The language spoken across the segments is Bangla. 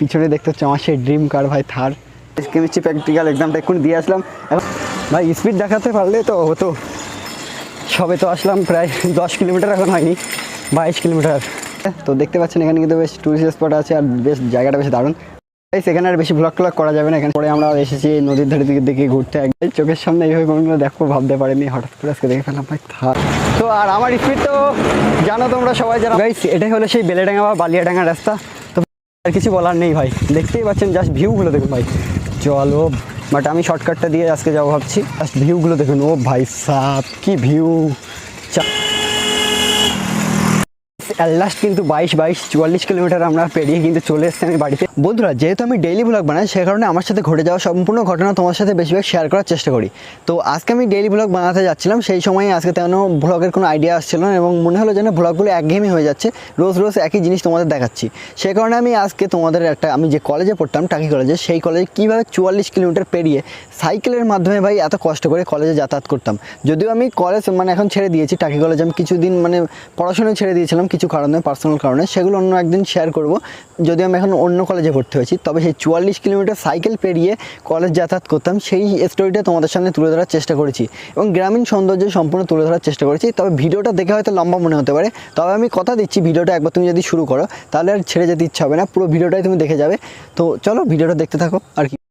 পিছনে দেখতে হচ্ছে আমার সেই ড্রিম কার ভাই থার। কেমিস্ট্রি প্র্যাকটিক্যাল এক্সামটা এক্ষুনি দিয়ে আসলাম। ভাই স্পিড দেখাতে পারলে তো হতো। সবে তো আসলাম প্রায় দশ কিলোমিটার এখন হয়নি বাইশ কিলোমিটার। তো দেখতে পাচ্ছেন এখানে কিন্তু বেশ টুরিস্ট স্পট আছে আর বেশ জায়গাটা বেশ দারুণ। সেখানে আর বেশি ব্লগ ট্লগ করা যাবে না এখানে পরে আমরা এসেছি নদীর ধারে দিকে দিকে ঘুরতে। একদম চোখের সামনে এইভাবে কোনোদিনও দেখো ভাবতে পারিনি হঠাৎ করে আজকে দেখে ফেললাম ভাই থার। তো আর আমার স্পিড তো জানো তোমরা সবাই যারা এটাই হলো সেই বেলেডাঙ্গা বা বালিয়াডাঙ্গা রাস্তা। আর কিছু বলার নেই ভাই। দেখতেই পাচ্ছেন জাস্ট ভিউগুলো দেখুন ভাই। চলো বাট আমি শর্টকাটটা দিয়ে আজকে যাব ভাবছি। জাস্ট ভিউগুলো দেখুন, ও ভাই সাপ কি ভিউ লাস্ট কিন্তু বাইশ বাইশ, চুয়াল্লিশ কিলোমিটার আমরা পেরিয়ে কিন্তু চলে এসেছি আমি বাড়িতে। বন্ধুরা, যেহেতু আমি ডেইলি ব্লগ বানাই, সে কারণে আমার সাথে ঘটে যাওয়া সম্পূর্ণ ঘটনা তোমার সাথে বেশিরভাগ শেয়ার করার চেষ্টা করি। তো আজকে আমি ডেইলি ব্লগ বানাতে যাচ্ছিলাম, সেই সময় আজকে তেমন ব্লগের কোনো আইডিয়া আসছিল না এবং মনে হলো যেন ব্লগগুলো একঘেয়েমি হয়ে যাচ্ছে, রোজ রোজ একই জিনিস তোমাদের দেখাচ্ছি। সে কারণে আমি আজকে তোমাদের একটা, আমি যে কলেজে পড়তাম, টাকি কলেজে সেই কলেজে কীভাবে চুয়াল্লিশ কিলোমিটার পেরিয়ে সাইকেলের মাধ্যমে ভাই এত কষ্ট করে কলেজে যাতায়াত করতাম। যদিও আমি কলেজ মানে এখন ছেড়ে দিয়েছি, টাকি কলেজে আমি কিছুদিন মানে পড়াশোনা ছেড়ে দিয়েছিলাম কিছু কারণে পার্সোনাল কারণে, সেগুলো অন্য একদিন শেয়ার করব। যদি আমি এখন অন্য কলেজে ভর্তি হয়েছি, তবে সেই চুয়াল্লিশ কিলোমিটার সাইকেল পেরিয়ে কলেজ যাতায়াত করতাম, সেই স্টোরিটা তোমাদের সামনে তুলে ধরার চেষ্টা করেছি এবং গ্রামীণ সৌন্দর্য সম্পূর্ণ তুলে ধরার চেষ্টা করেছি। তবে ভিডিওটা দেখে হয়তো লম্বা মনে হতে পারে, তবে আমি কথা দিচ্ছি, ভিডিওটা একবার তুমি যদি শুরু করো, তাহলে আর ছেড়ে যেতে ইচ্ছা হবে না, পুরো ভিডিওটাই তুমি দেখে যাবে। তো চলো, ভিডিওটা দেখতে থাকো, আর কি।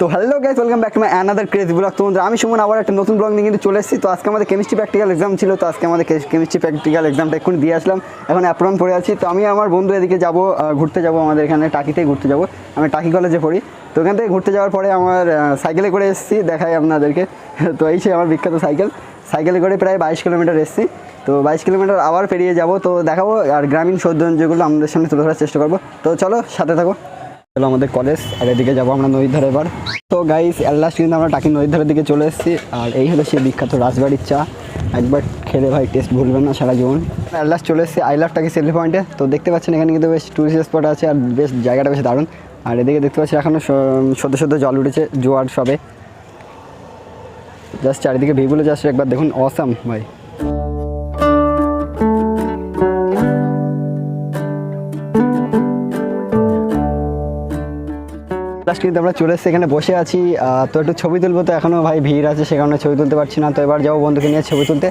তো hello guys welcome back to my another crazy blog তো বন্ধুরা, আমি সুমন আবার একটা নতুন ব্লগ নিয়ে কিন্তু চলে এসেছি। তো আজকে আমাদের কেমিস্ট্রি প্র্যাকটিক্যাল এক্সাম ছিল তো আজকে আমাদের কেমিস্ট্রি প্র্যাকটিক্যাল এক্সামটা এক্ষুনি দিয়ে আসলাম। এখন অ্যাপ্রন পড়ে আছি। তো আমি আমার বন্ধু এদিকে যাব ঘুরতে যাব আমাদের এখানে টাকিতেই ঘুরতে যাব। আমি টাকি কলেজে পড়ি। তো ওখান থেকে ঘুরতে যাওয়ার পরে আমার সাইকেলে করে এসেছি দেখাই আপনাদেরকে। তো এই সেই আমার বিখ্যাত সাইকেল সাইকেলে করে প্রায় বাইশ কিলোমিটার এসেছি। তো বাইশ কিলোমিটার আবার পেরিয়ে যাব। তো দেখাবো আর গ্রামীণ সৌন্দর্যগুলো আমাদের সামনে তুলে ধরার চেষ্টা করব। তো চলো সাথে থাকো। চলো আমাদের কলেজ আর এদিকে যাব আমরা নদীর ধারে এবার। তো গাইস লাস্ট কিন্তু আমরা টাকি নদীর ধারের দিকে চলে এসেছি। আর এই হলো সেই বিখ্যাত রাজবাড়ির চা। একবার খেলে ভাই টেস্ট ভুলবেন না সারা জীবন। লাস্ট চলে এসেছি আই লাভ টাকি সেলফি পয়েন্টে তো দেখতে পাচ্ছেন এখানে কিন্তু বেশ টুরিস্ট স্পট আছে আর বেশ জায়গাটা বেশ দারুণ। আর এদিকে দেখতে পাচ্ছি এখনও সদ্য সদ্য জল উঠেছে জোয়ার সবে। জাস্ট চারিদিকে ভিউগুলো জাস্ট একবার দেখুন অসাম ভাই। কিন্তু আমরা চলে এসেছি, এখানে বসে আছি। তো একটু ছবি তুলবো তো এখনও ভাই ভিড় আছে, সে কারণে ছবি তুলতে পারছি না। তো এবার যাব বন্ধুকে নিয়ে ছবি তুলতে।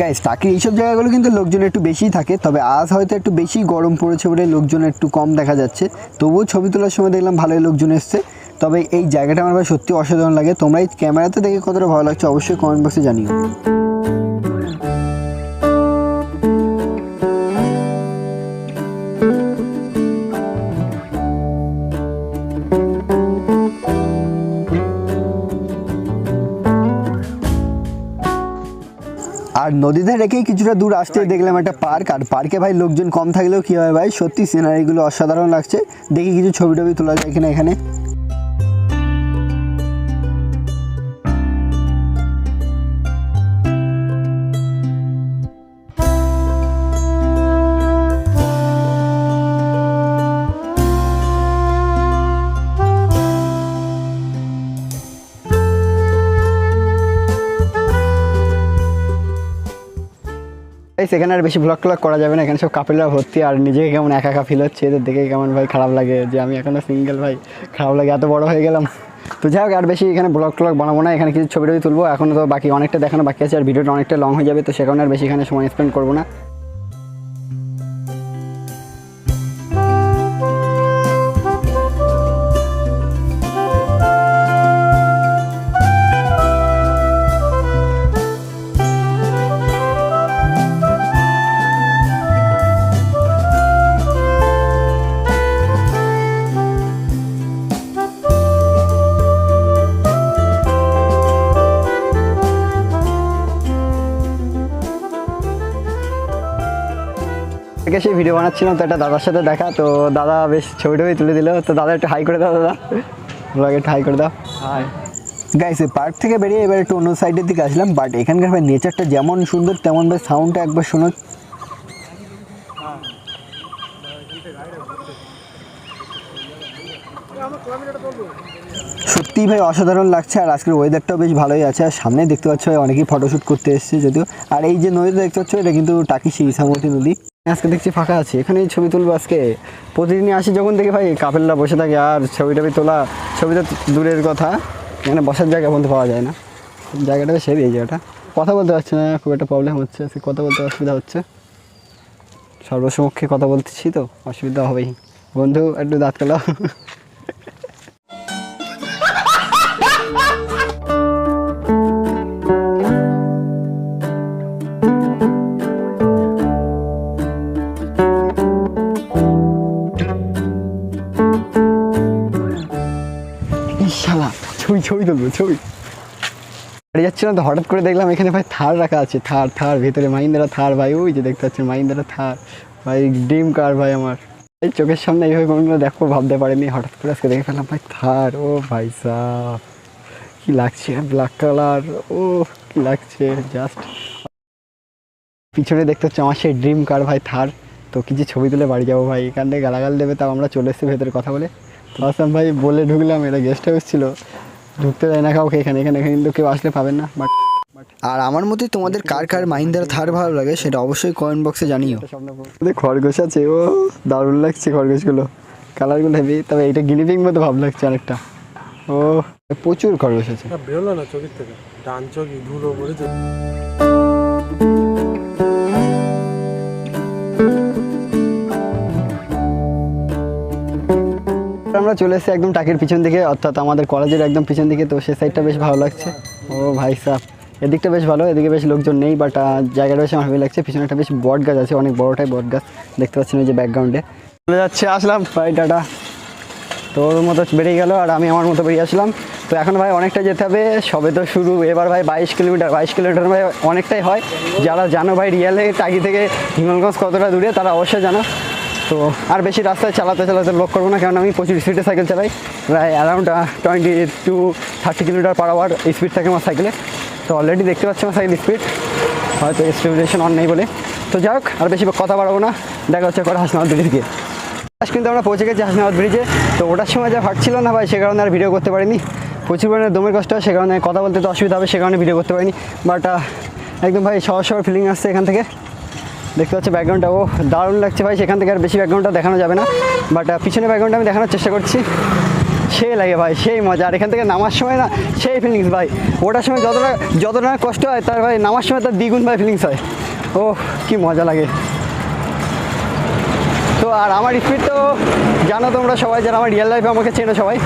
গাইস টাকি এইসব জায়গাগুলো কিন্তু লোকজন একটু বেশিই থাকে, তবে আজ হয়তো একটু বেশি গরম পড়েছে বলে লোকজন একটু কম দেখা যাচ্ছে। তবুও ছবি তোলার সময় দেখলাম ভালোই লোকজন এসছে। তবে এই জায়গাটা আমার ভাই সত্যি অসাধারণ লাগে। তোমরা এই ক্যামেরাতে দেখে কতটা ভালো লাগছে অবশ্যই কমেন্ট বক্সে জানিও। আর নদীতে রেখেই কিছুটা দূর আসতে দেখলাম একটা পার্ক। আর পার্কে ভাই লোকজন কম থাকলেও কী হয় ভাই? সত্যি সিনারিগুলো অসাধারণ লাগছে। দেখি কিছু ছবি টবি তোলা যায় কিনা এখানে। এই এখানে আর বেশি ব্লগ ক্লগ করা যাবে না। এখানে সব কাপেলরা ভর্তি, আর নিজেকে কেমন একা একা ফিল হচ্ছে, এদের দেখে কেমন ভাই খারাপ লাগে যে আমি এখনও সিঙ্গেল ভাই, খারাপ লাগে, এত বড় হয়ে গেলাম। তো যাই হোক, আর বেশি এখানে ব্লগ ক্লগ বানাবো না, এখানে কিছু ছবি টবি তুলবো। এখনও তো বাকি অনেকটা দেখানো বাকি আছে, আর ভিডিওটা অনেকটা লং হয়ে যাবে, তো সে কারণে আর বেশি এখানে সময় স্পেন্ড করব না। সেই ভিডিও বানাচ্ছিলাম তো একটা দাদার সাথে দেখা তো দাদা বেশ ছবি টবি তুলে দিল তো দাদা একটু হাই করে দাও দাদা। ব্লগে একটু হাই করে দাও। হাই গাইস পার্ক থেকে বেরিয়ে এবার একটু অন্য সাইডের দিকে আসলাম বাট এখানকার ভাই নেচারটা যেমন সুন্দর তেমন ভাই সাউন্ডটা একবার শোনো। সত্যিই ভাই অসাধারণ লাগছে আর আজকের ওয়েদারটাও বেশ ভালোই আছে আর সামনে দেখতে পাচ্ছ ভাই অনেকেই ফটোশ্যুট করতে এসেছে যদিও। আর এই যে নদীটা দেখতে পাচ্ছ এটা কিন্তু টাকি ইসামতি নদী। আজকে দেখছি ফাঁকা আছে। এখানেই ছবি তুলবো আজকে। প্রতিদিনই আসি যখন দেখি ভাই, কাপেলরা বসে থাকে আর ছবি টবি তোলা ছবিটা দূরের কথা। এখানে বসার জায়গা বন্ধু পাওয়া যায় না। জায়গাটা সেরে এই জায়গাটা। কথা বলতে পারছি না, খুব একটা প্রবলেম হচ্ছে। আজকে কথা বলতে অসুবিধা হচ্ছে। সর্বসমক্ষে কথা বলতেছি তো, অসুবিধা হবেই। বন্ধু, একটু দাঁত কালাও যাচ্ছিলাম তো হঠাৎ করে দেখলাম এখানে ভাই থার রাখা আছে, থার থার, ভেতরে মাইন্দারা থার ভাই, ওই যে দেখতে পাচ্ছেন মাইন্দারা থার, ভাই ড্রিম কার ভাই আমার। এই চোখের সামনে এইভাবে কোনোদিনও দেখো, ভাবতে পারিনি, হঠাৎ করে আজকে দেখে ফেললাম ভাই থার, ও ভাই সাহ কি লাগছে ব্ল্যাক কালার ও কি লাগছে জাস্ট পিছনে দেখতে হচ্ছে আমার সেই ড্রিম কার ভাই থার, তো কিছু ছবি তুলে বাড়ি যাব ভাই, এখান থেকে গালাগাল দেবে, তাও আমরা চলে এসেছি ভেতরে কথা বলে। তো আসলাম ভাই বলে ঢুকলাম এটা গেস্ট হাউস ছিল ঢুকতে দেয় না কাউকে এখানে এখানে কিন্তু কেউ আসলে পাবেন না বাট আর আমার মতে তোমাদের কার কার মাহিন্দার থার ভালো লাগে সেটা অবশ্যই কয়েন বক্সে জানিও। খরগোশ আছে ও দারুণ লাগছে খরগোশগুলো। কালারগুলো হেভি তবে এটা গিনিপিং মতো ভাব লাগছে অনেকটা। ও প্রচুর খরগোশ আছে। বেরোলো না চোখের থেকে। ডান চোখ ধুলো পড়েছে আমরা চলে এসেছি একদম টাকের পিছন দিকে, অর্থাৎ আমাদের কলেজের একদম পিছন দিকে। তো সে সাইডটা বেশ ভালো লাগছে। ও ভাই সাহ, এদিকটা বেশ ভালো, এদিকে বেশ লোকজন নেই বাট জায়গাটা বেশ আমার ভালো লাগছে। পিছনে একটা বেশ বট গাছ আছে, অনেক বড়টাই বট গাছ। দেখতে পাচ্ছেন ওই যে ব্যাকগ্রাউন্ডে চলে যাচ্ছে, আসলাম। ভাই, টাটা। তোর মতো বেরিয়ে গেল, আর আমি আমার মতো বেরিয়ে আসলাম। তো এখন ভাই, অনেকটা যেতে হবে। সবে তো শুরু। এবার ভাই, বাইশ কিলোমিটার বাইশ কিলোমিটার ভাই, অনেকটাই হয়। যারা জানো ভাই রিয়ালে টাকি থেকে হিঙ্গলগঞ্জ কতটা দূরে, তারা অবশ্যই জানো। তো আর বেশি রাস্তায় চালাতে চালাতে লোক করব না কারণ আমি প্রচুর স্পিডে সাইকেল চালাই। প্রায় around twenty to thirty kilometre per hour speed থাকে আমার সাইকেলে তো অলরেডি দেখতে পাচ্ছি আমার সাইকেল স্পিড হয়তো স্টেবিলাইজেশন অন নেই বলে। তো যাই হোক, আর বেশি কথা বাড়াবো না। দেখা হচ্ছে করে হাসনাবাদ ব্রিজ গিয়ে। আজ কিন্তু আমরা পৌঁছে গেছি হাসনাবাদ ব্রিজে। তো ওটার সময় যা ফাটছিল না ভাই, সে কারণে আর ভিডিও করতে পারিনি। প্রচুর পরিমাণে দমের কষ্ট হয় সে কারণে কথা বলতে তো অসুবিধা হবে, সে কারণে ভিডিও করতে পারিনি। বাট একদম ভাই, সহজ সহজ ফিলিং আসছে এখান থেকে। দেখতে পাচ্ছি ব্যাকগ্রাউন্ডটা ও দারুণ লাগছে ভাই, সেখান থেকে আর বেশি ব্যাকগ্রাউন্ডটা দেখানো যাবে না। বাট পিছনে ব্যাকগ্রাউন্ডটা আমি দেখানোর চেষ্টা করছি। সেই লাগে ভাই, সেই মজা। আর এখান থেকে নামার সময় না, সেই ফিলিংস ভাই। ওটার সময় যতটা যতটা কষ্ট হয় তার ভাই, নামার সময় তার দ্বিগুণ ভাই ফিলিংস হয়। ও কি মজা লাগে। তো আর আমার স্পিড তো, জানো তোমরা সবাই যারা আমার রিয়েল লাইফে আমাকে চেনো সবাই,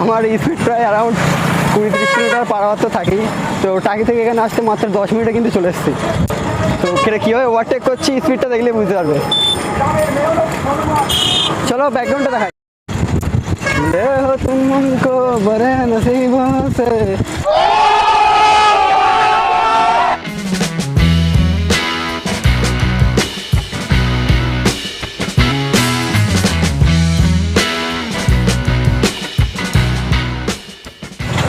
আমার স্পিড প্রায় অ্যারাউন্ড কুড়ি তিরিশ কিলোমিটার পার আওয়ার তো থাকেই। তো টাকি থেকে এখানে আসতে মাত্র দশ মিনিটে কিন্তু চলে এসেছি। তো কেটে কীভাবে ওভারটেক করছি স্পিডটা দেখলে বুঝতে পারবে চলো ব্যাকগ্রাউন্ডটা দেখাই ले हो तुम हमको बड़े नसीबों से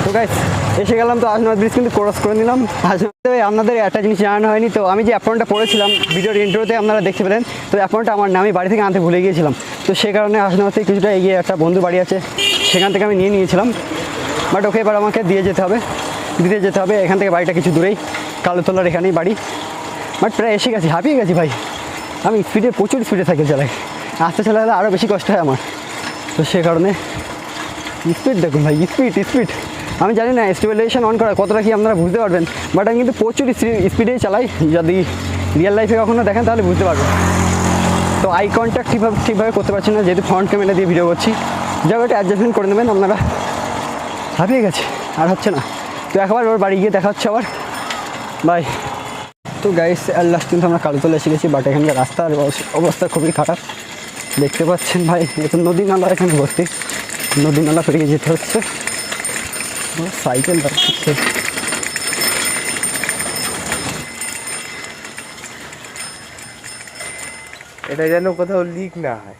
তো গাইস এসে গেলাম তো আসনাবাদ ব্রিজ কিন্তু ক্রস করে নিলাম। আসলে আপনাদের একটা জিনিস জানানো হয়নি তো, আমি যে অ্যাকাউন্টটা পড়েছিলাম ভিডিওর ইন্ট্রোতে আপনারা দেখতে পেলেন। তো অ্যাকাউন্টটা আমার না আমি বাড়ি থেকে আনতে ভুলে গিয়েছিলাম। তো সে কারণে থেকে কিছুটা এগিয়ে একটা বন্ধু বাড়ি আছে, সেখান থেকে আমি নিয়ে নিয়েছিলাম। বাট ওকে এবার আমাকে দিয়ে যেতে হবে, দিতে যেতে হবে। এখান থেকে বাড়িটা কিছু দূরেই, কালোতলার এখানেই বাড়ি। বাট প্রায় এসে গেছি, হাঁপিয়ে গেছি ভাই। আমি স্পিডে প্রচুর স্পিডে সাইকেল চালাই। আস্তে চালালে আরও বেশি কষ্ট হয় আমার। তো সে কারণে স্পিড দেখুন ভাই স্পিড স্পিড আমি জানি না স্টেবিলাইজেশন অন করা কতটা কি আপনারা বুঝতে পারবেন বাট আমি কিন্তু প্রচুর স্পিডেই চালাই, যদি রিয়েল লাইফে কখনো দেখেন তাহলে বুঝতে পারবেন। তো আই কন্ট্যাক্ট ঠিকভাবে ঠিকভাবে করতে পারছি না, যেহেতু ফ্রন্ট ক্যামেরা দিয়ে ভিডিও করছি। যাও এটা অ্যাডজাস্টমেন্ট করে নেবেন, আপনারা হারিয়ে গেছে, আর হচ্ছে না। তো একবার ওর বাড়ি গিয়ে দেখা হচ্ছে আবার। বাই তো গাইস আর লাস্ট কিন্তু আমরা কালতলা এসে গেছি বাট এখানকার রাস্তার অবস- অবস্থা খুবই খারাপ। দেখতে পাচ্ছেন ভাই এ তো নদী নালা এখানে ভর্তি। নদী নালা পেরিয়ে যেতে হচ্ছে। সাইকেল রাখছে এটা যেন কোথাও লিক না হয়।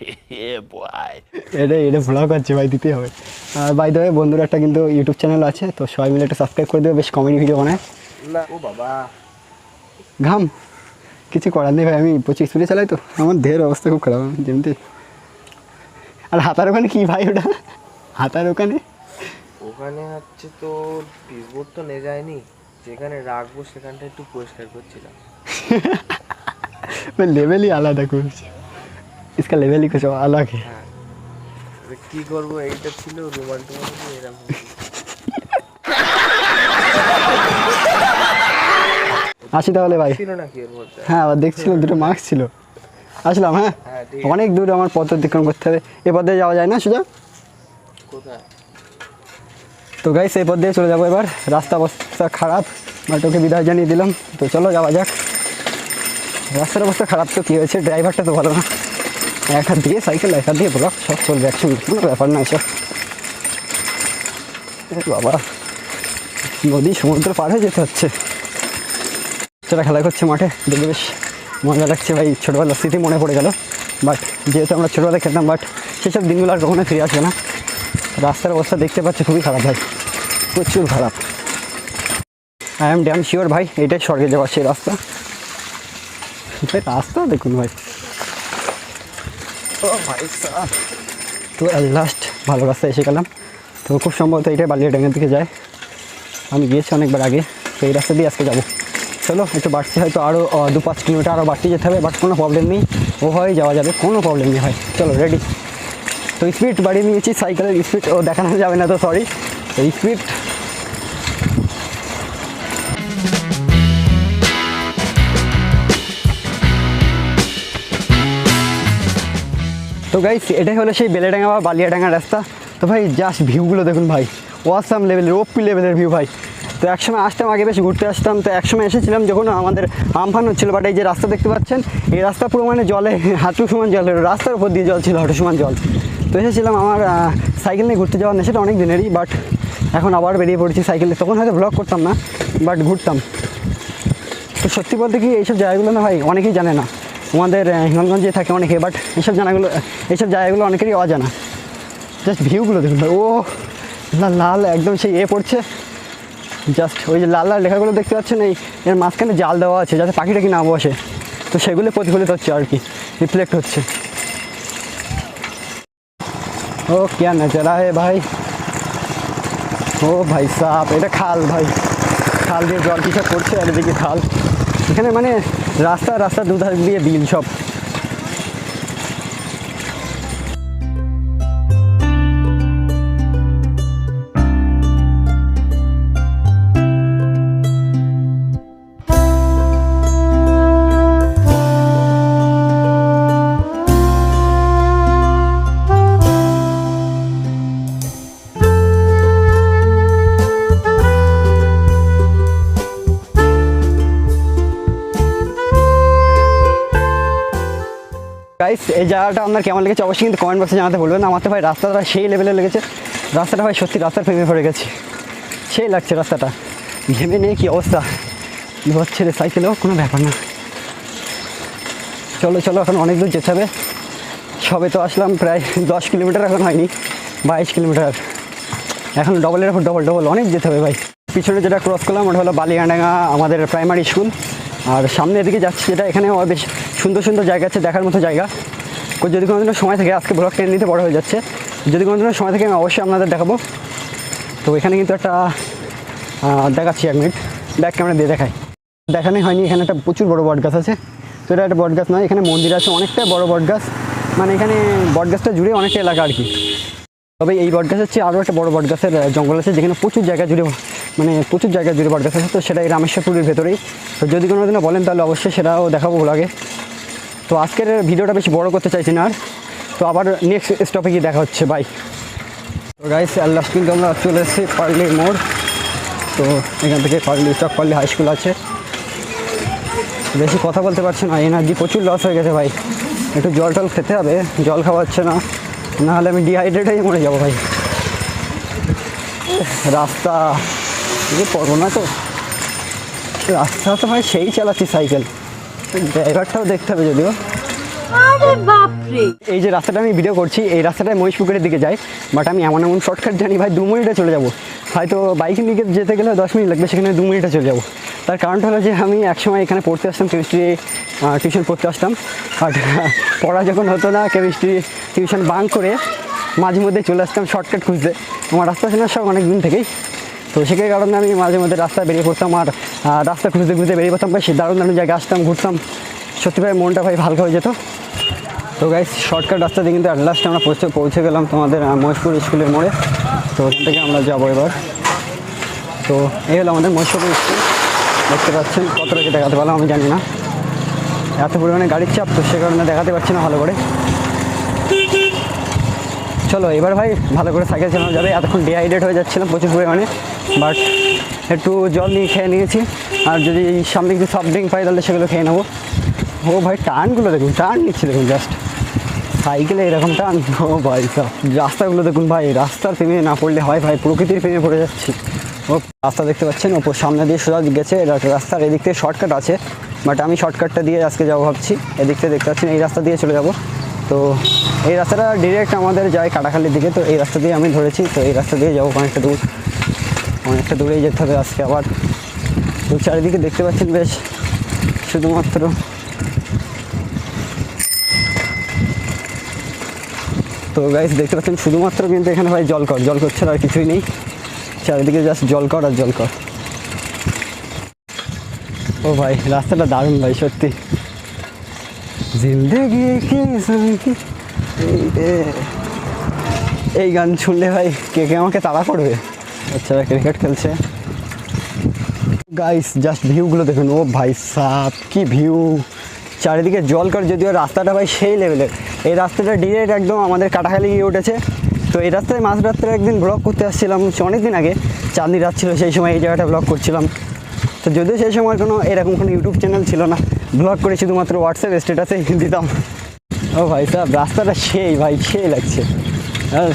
এটা এটা ভ্লগ আছে ভাই দিতেই হবে। আর বাই দেবে বন্ধুর একটা কিন্তু ইউটিউব চ্যানেল আছে তো সবাই মিলে একটা সাবস্ক্রাইব করে দেবে বেশ কমেডি ভিডিও বানায়। না। ও বাবা। ঘাম। কিছু করার নেই ভাই আমি প্রচুর স্পিডে চালাই তো। আমার দেহের অবস্থা খুব খারাপ যেমনি আর হাতার ওখানে কি ভাই ওটা? হাতার ওখানে? ওখানে হচ্ছে তো পিসবোর্ড তো নিয়ে যায়নি যেখানে রাখবো সেখানটা একটু পরিষ্কার করছিলাম मैं लेवल ही आलादा कुछ इसका लेवल ही कुछ अलग है হ্যাঁ এবার কি করবো এইটা ছিল রুমাল টুমাল দিয়ে এরকম আসি তাহলে ভাই ছিল নাকি এর মধ্যে হ্যাঁ আবার দেখছিলাম দুটো মাস্ক ছিল আসলাম হ্যাঁ হ্যাঁ ঠিক অনেক দূর আমার পথ অতিক্রম করতে হবে এ পথে যাওয়া যায় না সোজা কোথায় তো গাইস এই পথ দিয়ে চলে যাব এবার। রাস্তা অবস্থা খারাপ বাট ওকে বিদায় জানিয়ে দিলাম। তো চলো যাওয়া যাক। রাস্তার অবস্থা খারাপ তো কী হয়েছে? ড্রাইভারটা তো ভালো না। এক হাত দিয়ে সাইকেল এক হাত দিয়ে ব্লক সব চলবে একসঙ্গে কোনো ব্যাপার না এসব। বাবা নদী সমুদ্র পার হয়ে যেতে হচ্ছে। সেটা খেলা করছে মাঠে। দেখে বেশ মজা লাগছে ভাই। ছোটোবেলার স্মৃতি মনে পড়ে গেল। বাট যেহেতু আমরা ছোটোবেলায় খেলতাম বাট সেসব দিনগুলো আর কখনো ফিরে আসবে না। রাস্তার অবস্থা দেখতে পাচ্ছি খুবই খারাপ ভাই। প্রচুর খারাপ। আই এম ড্যাম শিওর ভাই, এটাই স্বর্গে যাওয়ার সেই রাস্তা। ভাই, রাস্তা দেখুন ভাই। ও ভাই। তো লাস্ট ভালো রাস্তা এসে গেলাম। তো খুব সম্ভবত এটাই বালিয়াডাঙ্গার দিকে যায়। আমি গিয়েছি অনেকবার আগে, তো এই রাস্তা দিয়ে আজকে যাব। চলো, একটু বাড়তে হয়তো আরও দু পাঁচ কিলোমিটার আরও বাড়তে যেতে হবে বাট কোনো প্রবলেম নেই। ও হয়, যাওয়া যাবে, কোনো প্রবলেম নেই ভাই। চলো রেডি তো স্পিড বাড়িয়ে নিয়েছি, সাইকেলের স্পিড ও দেখানো যাবে না তো সরি স্পিড। তো গাইস এটাই হলো সেই বেলেডাঙ্গা বা বালিয়াডাঙ্গা রাস্তা। তো ভাই জাস্ট ভিউগুলো দেখুন ভাই। ওয়াসাম লেভেলের ওপি লেভেলের ভিউ ভাই। তো একসময় আসতাম, আগে বেশ ঘুরতে আসতাম। তো একসময় এসেছিলাম যখন আমাদের আমফান হচ্ছিল বাট এই যে রাস্তা দেখতে পাচ্ছেন, এই রাস্তা পুরো মানে জলে, হাঁটু সমান জল রাস্তার উপর দিয়ে জল ছিল, হাঁটু সমান জল। তো এসেছিলাম আমার সাইকেল নিয়ে ঘুরতে যাওয়ার নেশাটা অনেক দিনেরই বাট এখন আবার বেরিয়ে পড়েছি সাইকেলে। তখন হয়তো ব্লগ করতাম না বাট ঘুরতাম। তো সত্যি বলতে কি এইসব জায়গাগুলো না ভাই অনেকেই জানে না। আমাদের আহ, হিঙ্গলগঞ্জে থাকে অনেকে বাট এইসব জানাগুলো এইসব জায়গাগুলো অনেকেরই অজানা। জাস্ট ভিউগুলো দেখুন। ও লাল একদম সেই এ পড়ছে। জাস্ট ওই যে লাল লাল লেখাগুলো দেখতে পাচ্ছেন এই এর মাঝখানে জাল দেওয়া আছে যাতে পাখিটা কি না বসে। তো সেগুলো প্রতিফলিত হচ্ছে আর কি রিফ্লেক্ট হচ্ছে। ও क्या নজারা হে ভাই। ও ভাই সাপ এটা খাল ভাই। খাল দিয়ে জল কিছু পড়ছে আর এদিকে খাল। এখানে মানে রাস্তা রাস্তা দুধার দিয়ে বিল সব। গাইস এই জায়গাটা আপনার কেমন লেগেছে অবশ্যই কিন্তু কমেন্ট বক্সে জানাতে বলবেন আমার তো ভাই রাস্তাটা সেই লেভেলে লেগেছে। রাস্তাটা ভাই সত্যি রাস্তার প্রেমে পড়ে গেছে। সেই লাগছে রাস্তাটা। ঘেমে নিয়ে কী অবস্থা? হচ্ছে রে সাইকেলেও কোনো ব্যাপার না। চলো চলো, এখন অনেক দূর যেতে হবে। সবে তো আসলাম, প্রায় দশ কিলোমিটার এখন হয়নি, বাইশ কিলোমিটার। এখন ডবলের উপর ডবল ডবল অনেক যেতে হবে ভাই। পিছনে যেটা ক্রস করলাম, ওটা হলো বালিয়াডাঙ্গা, আমাদের প্রাইমারি স্কুল আর সামনে এদিকে যাচ্ছি, যেটা এখানে বেশ সুন্দর সুন্দর জায়গা আছে, দেখার মতো জায়গা। যদি কোনো দিনও সময় থাকে, আজকে ব্লগ টেনে নিতে বড় হয়ে যাচ্ছে। যদি কোনো দিনও সময় থাকে, আমি অবশ্যই আপনাদের দেখাবো। তো এখানে কিন্তু একটা দেখাচ্ছি এক মিনিট। ব্যাক ক্যামেরা দিয়ে দেখাই। দেখানোই হয়নি, এখানে একটা প্রচুর বড় বট গাছ আছে। তো এটা একটা বট গাছ নয়, এখানে মন্দির আছে, অনেকটা বড় বট গাছ। মানে এখানে বট গাছটা জুড়ে অনেকটা এলাকা আর কি। তবে এই বট গাছ হচ্ছে আরও একটা বড় বট গাছের জঙ্গল আছে, যেখানে প্রচুর জায়গা জুড়ে মানে প্রচুর জায়গা জুড়ে বট গাছ আছে। তো সেটা এই রামেশ্বরপুরের ভেতরেই। তো যদি কোনো দিনও বলেন, তাহলে অবশ্যই সেটাও দেখাবো লাগে তো আজকের ভিডিওটা বেশি বড় করতে চাইছি না তো আবার নেক্সট স্টপে গিয়ে দেখা হচ্ছে বাই তো গাইস লাস্ট কিন্তু আমরা চলে এসেছি পার্লি মোড় তো এখান থেকে পার্লি চক পার্লি হাই স্কুল আছে। বেশি কথা বলতে পারছি না এনার্জি প্রচুর লস হয়ে গেছে ভাই। একটু জল টল খেতে হবে, জল খাওয়া হচ্ছে না। নাহলে আমি ডিহাইড্রেট হয়ে মরে যাব ভাই। রাস্তা যে পড়ব না তো। রাস্তা তো ভাই সেই চালাচ্ছি সাইকেল ড্রাইভারটাও দেখতে হবে যদিও। আরে এই যে রাস্তাটা আমি ভিডিও করছি এই রাস্তাটায় মহিষপুকুরের দিকে যাই বাট আমি এমন এমন শর্টকাট জানি ভাই দু মিনিটে চলে যাব। হয়তো বাইকের দিকে যেতে গেলে দশ মিনিট লাগবে সেখানে দু মিনিটে চলে যাব। তার কারণটা হলো যে আমি একসময় এখানে পড়তে আসতাম কেমিস্ট্রি টিউশন পড়তে আসতাম বাট পড়া যখন হতো না কেমিস্ট্রি টিউশন বাং করে মাঝে মধ্যে চলে আসতাম শর্টকাট খুঁজতে। আমার রাস্তা চেনার সব অনেক দিন থেকেই। তো সেটার কারণে আমি মাঝে মধ্যে রাস্তায় বেরিয়ে পড়তাম আর রাস্তা খুঁজতে খুঁজতে বেরিয়ে পড়তাম। ভাই দারুণ দারুণ জায়গায় আসতাম, ঘুরতাম। সত্যি ভাই, মনটা ভাই হালকা হয়ে যেত। তো গাইস শর্টকাট রাস্তা দিয়ে কিন্তু লাস্ট আমরা পৌঁছে পৌঁছে গেলাম তোমাদের মহেশপুর স্কুলের মোড়ে। তো ওখান থেকে আমরা যাব এবার। তো এই হলো আমাদের মহেশপুর স্কুল দেখতে পাচ্ছেন, কতটা কি দেখাতে পারলাম আমি জানি না। এত পরিমাণে গাড়ির চাপ, তো সে কারণে দেখাতে পারছি না ভালো করে। চলো, এবার ভাই ভালো করে সাইকেল চালানো যাবে। এতক্ষণ ডিহাইড্রেট হয়ে যাচ্ছিলাম প্রচুর পরিমাণে। বাট একটু জল নিয়ে খেয়ে নিয়েছি। আর যদি সামনে কিছু সফট ড্রিঙ্ক পাই, তাহলে সেগুলো খেয়ে নেব। ও ভাই টার্নগুলো দেখুন টার্ন নিচ্ছি দেখুন জাস্ট সাইকেলে এরকম টান, ও ভাই, সব রাস্তাগুলো দেখুন ভাই, রাস্তার প্রেমে না পড়লে হয় ভাই, প্রকৃতির প্রেমে পড়ে যাচ্ছি। ও, রাস্তা দেখতে পাচ্ছেন, ওপর সামনে দিয়ে সোজা গেছে রাস্তার এদিক থেকে শর্টকাট আছে। বাট আমি শর্টকাটটা দিয়ে আজকে যাব ভাবছি, এদিক থেকে দেখতে পাচ্ছেন, এই রাস্তা দিয়ে চলে যাব। তো এই রাস্তাটা ডিরেক্ট আমাদের যায় কাটাখালির দিকে, তো এই রাস্তা দিয়ে আমি ধরেছি, তো এই রাস্তা দিয়ে যাব অনেকটা দূর। অনেকটা দূরেই যেতে হবে আজকে আবার তো চারিদিকে দেখতে পাচ্ছেন বেশ শুধুমাত্র। তো গাইস দেখতে পাচ্ছেন শুধুমাত্র কিন্তু এখানে ভাই জল কর, জল করছে আর কিছুই নেই। চারিদিকে জাস্ট জল কর আর জল কর। ও ভাই, রাস্তাটা দারুণ ভাই, সত্যি। জিন্দেগি। এই গান শুনলে ভাই কে কে আমাকে তাড়া করবে? আচ্ছা ক্রিকেট খেলছে। গাইস জাস্ট ভিউগুলো দেখুন। ও ভাই সাপ, কি ভিউ চারিদিকে জল কর যদিও রাস্তাটা ভাই সেই লেভেলের এই রাস্তাটা ডিরেক্ট একদম আমাদের কাটাখালি গিয়ে উঠেছে। তো এই রাস্তায় মাঝ রাত্রে একদিন ব্লগ করতে আসছিলাম অনেক দিন আগে। চাঁদনি রাত ছিল, সেই সময় এই জায়গাটা ব্লগ করছিলাম। তো যদিও সেই সময় কোনো এরকম কোনো ইউটিউব চ্যানেল ছিল না। ব্লগ করে শুধুমাত্র হোয়াটসঅ্যাপ স্ট্যাটাসে দিতাম। ও ভাই সাহেব রাস্তাটা সেই, ভাই সেই লাগছে।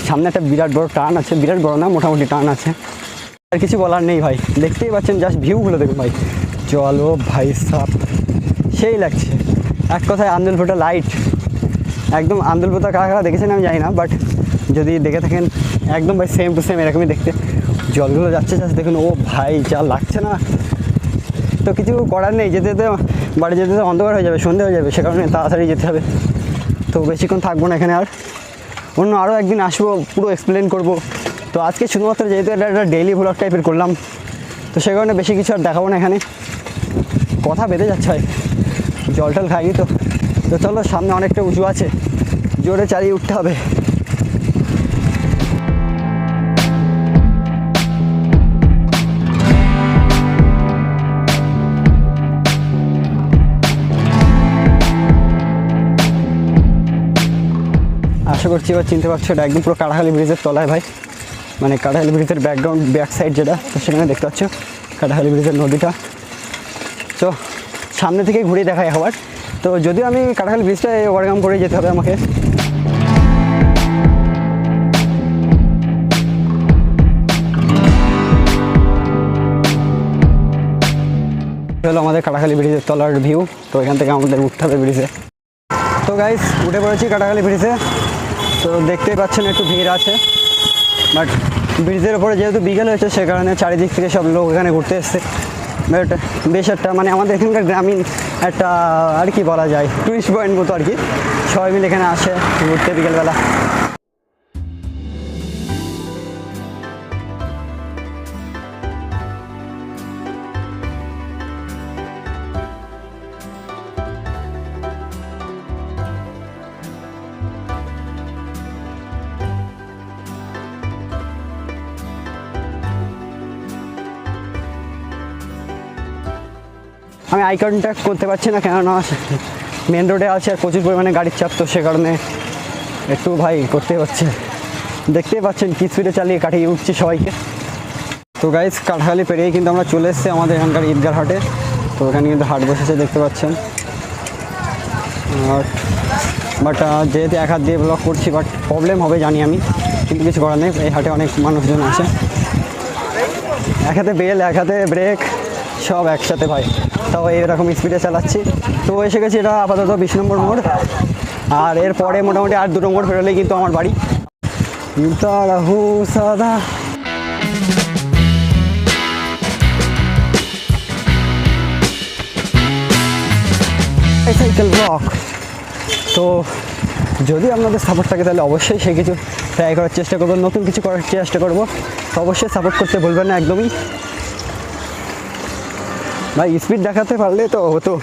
সামনে একটা বিরাট বড় টান আছে, বিরাট বড় না, মোটামুটি টান আছে। আর কিছু বলার নেই ভাই, দেখতেই পাচ্ছেন জাস্ট ভিউগুলো দেখুন ভাই। চলো ভাই সাপ সেই লাগছে। এক কথায় আন্দুল ফোটা লাইট একদম আন্দুল ফোটা কারা কারা দেখেছেন আমি জানি না বাট যদি দেখে থাকেন, একদম ভাই সেম টু সেম এরকমই দেখতে। জলগুলো যাচ্ছে জাস্ট দেখুন, ও ভাই, যা লাগছে না। তো কিছু করার নেই, যেতে যেতে বাড়ি যেতে যেতে অন্ধকার হয়ে যাবে, সন্ধে হয়ে যাবে, সে কারণে তাড়াতাড়ি যেতে হবে। তো বেশিক্ষণ থাকব না এখানে আর। অন্য আরও একদিন আসব, পুরো এক্সপ্লেন করব। তো আজকে শুধুমাত্র যেহেতু এটা একটা ডেইলি ভ্লগ টাইপের করলাম, তো সে কারণে বেশি কিছু আর দেখাবো না এখানে। কথা বেঁধে যাচ্ছে হয় জল টল খাইনি তো। তো চলো, সামনে অনেকটা উঁচু আছে, জোরে চালিয়ে উঠতে হবে। আশা করছি এবার চিনতে পারছ, এটা একদম পুরো কাটাখালি ব্রিজের তলায় ভাই। মানে কাটাখালি ব্রিজের ব্যাকগ্রাউন্ড ব্যাক সাইড যেটা, তো সেখানে দেখতে পাচ্ছ কাটাখালি ব্রিজের নদীটা। তো সামনে থেকে ঘুরে দেখাই আবার। তো যদিও আমি কাটাখালি ব্রিজটা ওভারকাম করে যেতে হবে আমাকে। হলো আমাদের কাটাখালি ব্রিজের তলার ভিউ তো এখান থেকে আমাদের উঠতে হবে ব্রিজে। তো গাইস উঠে পড়েছি কাটাখালি ব্রিজে। তো দেখতেই পাচ্ছেন একটু ভিড় আছে। বাট ব্রিজের ওপরে যেহেতু বিকেল হয়েছে, সে কারণে চারিদিক থেকে সব লোক এখানে ঘুরতে এসছে। বাট বেশ একটা মানে আমাদের এখানকার গ্রামীণ একটা, আর কি বলা যায় টুরিস্ট পয়েন্ট মতো আর কি। সবাই মিলে এখানে আসে ঘুরতে বিকেলবেলা। আই কন্ট্যাক্ট করতে পারছি না কেননা মেন রোডে আছে আর প্রচুর পরিমাণে গাড়ির চাপ, তো সে কারণে একটু ভাই করতে হচ্ছে। দেখতেই পাচ্ছেন কি স্পিডে চালিয়ে কাটিয়ে উঠছি সবাইকে। তো গাইজ কাঠালি পেরিয়ে কিন্তু আমরা চলে এসেছি আমাদের এখানকার ঈদগার হাটে। তো ওখানে কিন্তু হাট বসেছে, দেখতে পাচ্ছেন। আর বাট যেহেতু এক হাত দিয়ে ব্লক করছি বাট প্রবলেম হবে জানি আমি। কিন্তু কিছু করার নেই, এই হাটে অনেক মানুষজন আছে। এক হাতে বেল, এক হাতে ব্রেক সব একসাথে ভাই। তাও এরকম স্পিডে চালাচ্ছি। তো এসে গেছি এটা আপাতত বিশ নম্বর মোড়। আর এরপরে মোটামুটি আর দুটো মোড় ফেরোলেই কিন্তু আমার বাড়ি। সাদা। সাইকেল ব্লক তো যদি আপনাদের সাপোর্ট থাকে তাহলে অবশ্যই সে কিছু ট্রাই করার চেষ্টা করব নতুন কিছু করার চেষ্টা করব। অবশ্যই সাপোর্ট করতে বলবেন না, একদমই। ভাই স্পিড দেখাতে পারলে তো হতো।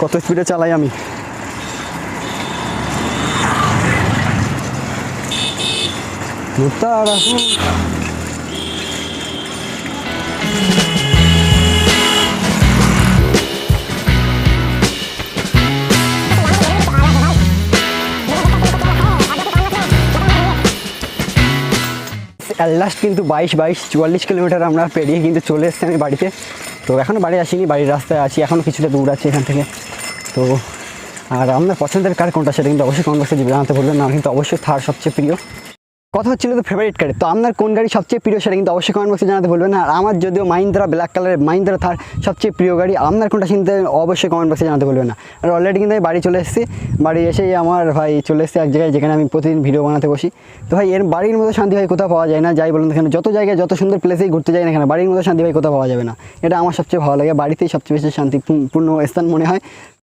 কত স্পিডে চালাই আমি। লাস্ট কিন্তু বাইশ বাইশ, চুয়াল্লিশ কিলোমিটার আমরা পেরিয়ে কিন্তু চলে এসেছি আমি বাড়িতে। তো এখনও বাড়ি আসিনি, বাড়ির রাস্তায় আছি, এখনও কিছুটা দূর আছে এখান থেকে। তো আর আপনার পছন্দের কার কোনটা সেটা কিন্তু অবশ্যই কমেন্ট বক্সে জানাতে বলবেন না কিন্তু অবশ্যই থার সবচেয়ে প্রিয়। কথা হচ্ছিল তো ফেভারিট গাড়ি তো আপনার কোন গাড়ি সবচেয়ে প্রিয় সেটা কিন্তু অবশ্যই কমেন্ট বক্সে জানাতে বলবেন আর আমার যদিও মাইন্দ্রা ব্ল্যাক কালারের মাইন্দ্রা থার সবচেয়ে প্রিয় গাড়ি, আপনার কোনটা চিনতে অবশ্যই কমেন্ট বক্সে জানাতে বলবেন না। আর অলরেডি কিন্তু আমি বাড়ি চলে এসেছি। বাড়ি এসেই আমার ভাই চলে এসেছি এক জায়গায় যেখানে আমি প্রতিদিন ভিডিও বানাতে বসি। তো ভাই, এর বাড়ির মতো শান্তি ভাই কোথাও পাওয়া যায় না, যাই বলুন এখানে। যত জায়গায় যত সুন্দর প্লেসেই ঘুরতে যাই না এখানে বাড়ির মতো শান্তি ভাই কোথাও পাওয়া যাবে না। এটা আমার সবচেয়ে ভালো লাগে। বাড়িতেই সবচেয়ে বেশি শান্তিপূর্ণ স্থান মনে হয়।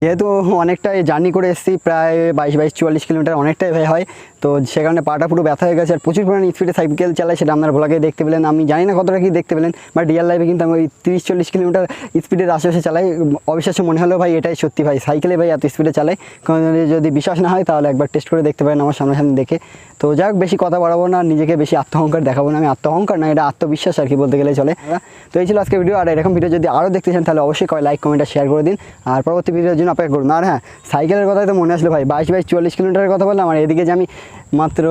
যেহেতু অনেকটাই জার্নি করে এসেছি, প্রায় বাইশ বাইশ চুয়াল্লিশ কিলোমিটার অনেকটাই ভাই হয়। তো সে কারণে পাটা পুরো ব্যথা হয়ে গেছে আর প্রচুর পরিমাণে স্পিডে সাইকেল চালাই সেটা আপনার ভোলাকে দেখতে পেলেন। আমি জানি না কতটা কি দেখতে পেলেন বাট রিয়াল লাইফে কিন্তু আমি ওই তিরিশ চল্লিশ কিলোমিটার স্পিডের আশেপাশে চালাই। অবিশ্বাস্য মনে হলো ভাই, এটাই সত্যি ভাই সাইকেলে ভাই এত স্পিডে চালাই। যদি বিশ্বাস না হয়, তাহলে একবার টেস্ট করে দেখতে পারেন আমার সামনাসামনি দেখে। তো যাক, বেশি কথা বাড়াবো না, নিজেকে বেশি আত্মহংকার দেখাবো না। আমি আত্মহংকার না, এটা আত্মবিশ্বাস আর কি বলতে গেলে চলে। তো এই ছিল আজকে ভিডিও আর এরকম ভিডিও যদি আরও দেখতে চান, তাহলে অবশ্যই কয় লাইক কমেন্ট আর শেয়ার করে দিন। আর পরবর্তী ভিডিওর জন্য অপেক্ষা করুন। আর হ্যাঁ সাইকেলের কথাই তো মনে আসলো ভাই, বাইশ বাইশ চুয়াল্লিশ কিলোমিটারের কথা বললাম, আর এদিকে যে আমি মাত্র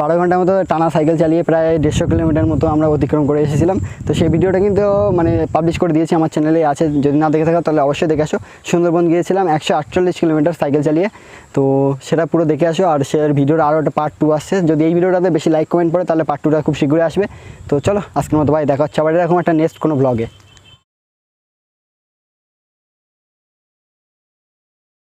বারো ঘণ্টার মতো টানা সাইকেল চালিয়ে প্রায় দেড়শো কিলোমিটার মতো আমরা অতিক্রম করে এসেছিলাম। তো সেই ভিডিওটা কিন্তু মানে পাবলিশ করে দিয়েছি আমার চ্যানেলে আছে। যদি না দেখে থাকো, তাহলে অবশ্যই দেখে আসো। সুন্দরবন গিয়েছিলাম একশো আটচল্লিশ কিলোমিটার সাইকেল চালিয়ে। তো সেটা পুরো দেখে আসো। আর সে ভিডিওর আরও একটা পার্ট টু আসছে। যদি এই ভিডিওটাতে বেশি লাইক কমেন্ট পড়ে, তাহলে পার্ট টুটা খুব শীঘ্রই আসবে। তো চলো, আজকের মতো ভাই, দেখা হচ্ছে আবার এরকম একটা নেক্সট কোনো ব্লগে